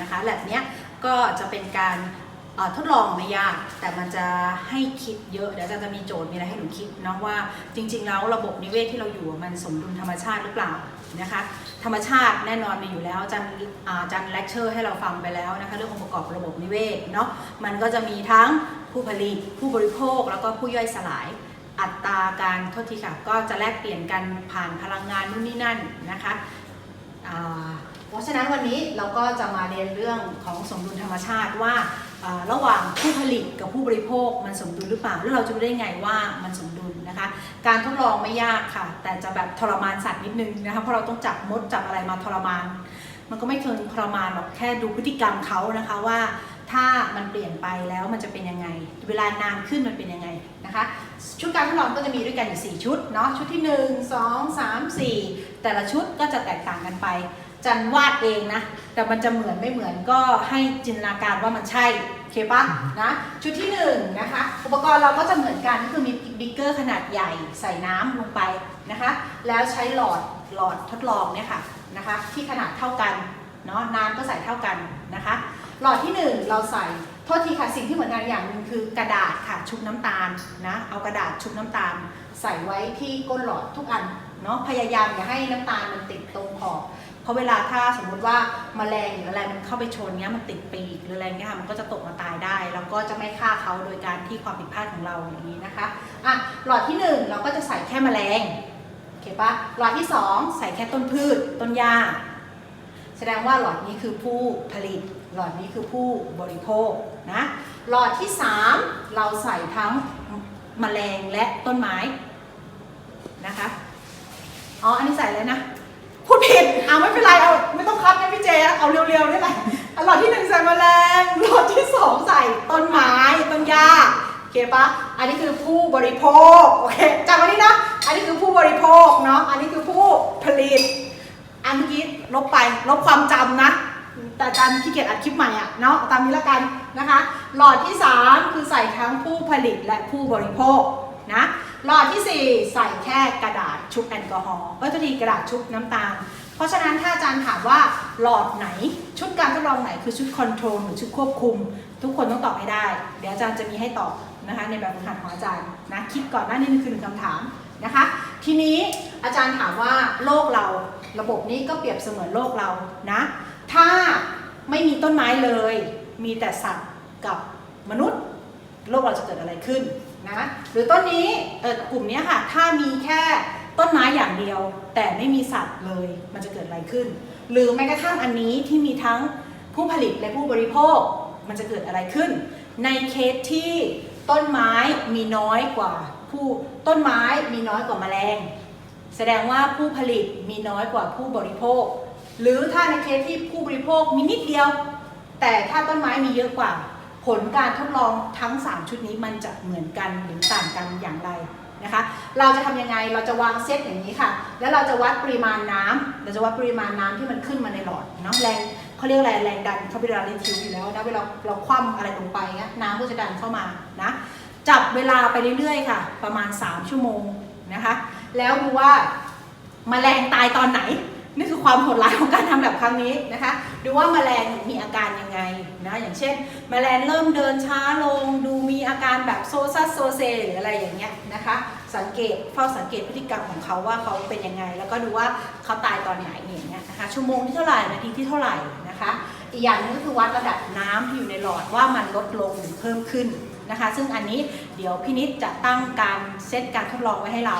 นะคะแลบเนี้ยก็จะเป็นการทดลองไม่ยาก แต่มันจะให้คิดเยอะ เดี๋ยวอาจารย์จะมีโจทย์มีอะไรให้หนูคิดเนาะว่าจริง ๆ แล้วระบบนิเวศที่เราอยู่มันสมดุลธรรมชาติหรือเปล่านะคะธรรมชาติแน่นอนมีอยู่แล้วอาจารย์อาจารย์เลคเชอร์ให้เราฟังไปแล้วนะคะเรื่ององค์ประกอบระบบนิเวศเนาะมันก็จะมีทั้งผู้ผลิตผู้บริโภคแล้วก็ผู้ย่อยสลายอัตราการโทษทีค่ะก็จะแลกเปลี่ยนกันผ่านพลังงานนู่นนี่นั่นนะคะ เพราะฉะนั้นวันนี้เราก็จะมาเรียนเรื่องของสมดุลธรรมชาติว่าอ่าระหว่างผู้ผลิตกับผู้บริโภคมันสมดุลหรือเปล่า แล้วเราจะรู้ได้ไงว่ามันสมดุลนะคะ การทดลองไม่ยากค่ะ แต่จะแบบทรมานสัตว์นิดนึงนะคะ เพราะเราต้องจับมดจับอะไรมาทรมาน มันก็ไม่เชิงทรมานหรอกแค่ดูพฤติกรรมเขานะคะว่าถ้ามันเปลี่ยนไปแล้วมันจะเป็นยังไง เวลานานขึ้นมันเป็นยังไงนะคะ ชุดการทดลองก็จะมีด้วยกันอยู่4ชุดเนาะ ชุดที่ 1 2 3 4 แต่ละชุดก็จะแตกต่างกันไป จันวาดเองนะ แต่มันจะเหมือนไม่เหมือนก็ให้จินตนาการว่ามันใช่โอเคปะนะชุดที่1นะคะอุปกรณ์เราก็จะเหมือนกันก็คือมีบิ๊กเกอร์ขนาดใหญ่ใส่น้ำลงไปนะคะ แล้วใช้หลอดหลอดทดลองเนี่ยค่ะนะคะ ที่ขนาดเท่ากันเนาะน้ำก็ใส่เท่ากันนะคะ หลอดที่ 1 เราใส่โทษทีค่ะสิ่งที่เหมือนกันอย่างหนึ่งคือกระดาษค่ะชุบน้ำตาลนะเอากระดาษชุบน้ำตาล ใส่ไว้ที่ก้นหลอดทุกอันเนาะพยายามอย่าให้น้ำตาลมันติดตรงขอบ เพราะเวลาถ้าสมมุติว่าแมลงหรืออะไรมันเข้าไปชนเนี้ยมันติดปีกหรืออะไรเงี้ยค่ะมันก็จะตกมาตายได้ แล้วก็จะไม่ฆ่าเขาโดยการที่ความผิดพลาดของเราอย่างนี้นะคะอะหลอดที่หนึ่งเราก็จะใส่แค่แมลงโอเคปะหลอดที่สองใส่แค่ต้นพืช ต้นหญ้าแสดงว่าหลอดนี้คือผู้ผลิต หลอดนี้คือผู้บริโภคนะหลอดที่ 3 เราใส่ทั้งแมลงและต้นไม้นะคะอ๋ออันนี้ใส่เลยนะ พูดผิดเอาไม่เป็นไรเอาไม่ต้องคัดนะพี่เจเอาเร็วๆนี่แหละอะหลอดที่หนึ่งใส่แมลงหลอดที่สองใส่ต้นไม้ต้นหญ้าโอเคปะอันนี้คือผู้บริโภคโอเคจำไว้นี่นะอันนี้คือผู้บริโภคเนาะอันนี้คือผู้ผลิต อันเมื่อกี้ลบไปลบความจำนะ แต่จารย์ขี้เกียจอัดคลิปใหม่อะเนาะตามนี้ละกันนะคะ หลอดที่ 3 คือใส่ทั้งผู้ผลิตและผู้บริโภคนะ หลอดทีสี่ 4 ใส่แค่กระดาษชุบแอลกอฮอล์ก็จะทีกระดาษชุบน้ำตาล เพราะฉะนั้นถ้าอาจารย์ถามว่าหลอดไหนชุดการทดลองไหนคือชุดคอนโทรลหรือชุดควบคุม ทุกคนต้องตอบให้ได้ เดี๋ยวอาจารย์จะมีให้ตอบนะคะในแบบฝึกหัดของอาจารย์นะคิดก่อนหน้านี้คือหนึ่งคำถามนะคะ ทีนี้อาจารย์ถามว่าโลกเราระบบนี้ก็เปรียบเสมือนโลกเรานะถ้าไม่มีต้นไม้เลย มีแต่สัตว์กับมนุษย์ โลกเราจะเกิดอะไรขึ้น นะหรือต้นนี้เออกลุ่มนี้ค่ะถ้ามีแค่ต้นไม้อย่างเดียว แต่ไม่มีสัตว์เลยมันจะเกิดอะไรขึ้น หรือแม้กระทั่งอันนี้ที่มีทั้งผู้ผลิตและผู้บริโภคมันจะเกิดอะไรขึ้น ในเคสที่ต้นไม้มีน้อยกว่าผู้ต้นไม้มีน้อยกว่าแมลง แสดงว่าผู้ผลิตมีน้อยกว่าผู้บริโภค หรือถ้าในเคสที่ผู้บริโภคมีนิดเดียว แต่ถ้าต้นไม้มีเยอะกว่า ผลการทดลองทั้ง 3 ชุดนี้มันจะเหมือนกันหรือต่างกันอย่างไรนะคะ เราจะทำยังไง เราจะวางเซตอย่างนี้ค่ะ แล้วเราจะวัดปริมาณน้ำเราจะวัดปริมาณน้ำที่มันขึ้นมาในหลอดเนาะ แรงเขาเรียกอะไรแรงดันเขาเวลาเรียนทิวอยู่แล้วนะ เวลาเราคว่ำอะไรลงไปน้ำก็จะดันเข้ามานะ จับเวลาไปเรื่อยๆค่ะ ประมาณ 3 ชั่วโมงนะคะ แล้วดูว่าแมลงตายตอนไหน นี่คือความโหดร้ายของการทำแบบครั้งนี้นะคะดูว่าแมลงมีอาการยังไงนะอย่างเช่น แมลงเริ่มเดินช้าลง ดูมีอาการแบบโซซัสโซเซหรืออะไรอย่างเงี้ยนะคะ สังเกตเฝ้าสังเกตพฤติกรรมของเขาว่าเขาเป็นยังไง แล้วก็ดูว่าเขาตายตอนไหนอย่างเงี้ยนะคะชั่วโมงที่เท่าไหร่นาทีที่เท่าไหร่นะคะ อีกอย่างนึงก็คือวัดระดับน้ำที่อยู่ในหลอดว่ามันลดลงหรือเพิ่มขึ้นนะคะ ซึ่งอันนี้เดี๋ยวพี่นิดจะตั้งการเซตการทดลองไว้ให้เรา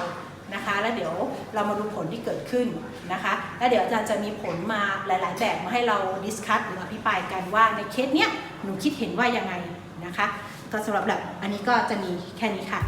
นะคะ แล้วเดี๋ยวเรามาดูผลที่เกิดขึ้นนะคะ แล้วเดี๋ยวอาจารย์จะมีผลมาหลาย ๆ แบบมาให้เราดิสคัตหรืออภิปรายกันว่าในเคสเนี้ยหนูคิดเห็นว่ายังไงนะคะ ก็สำหรับแบบอันนี้ก็จะมีแค่นี้ค่ะ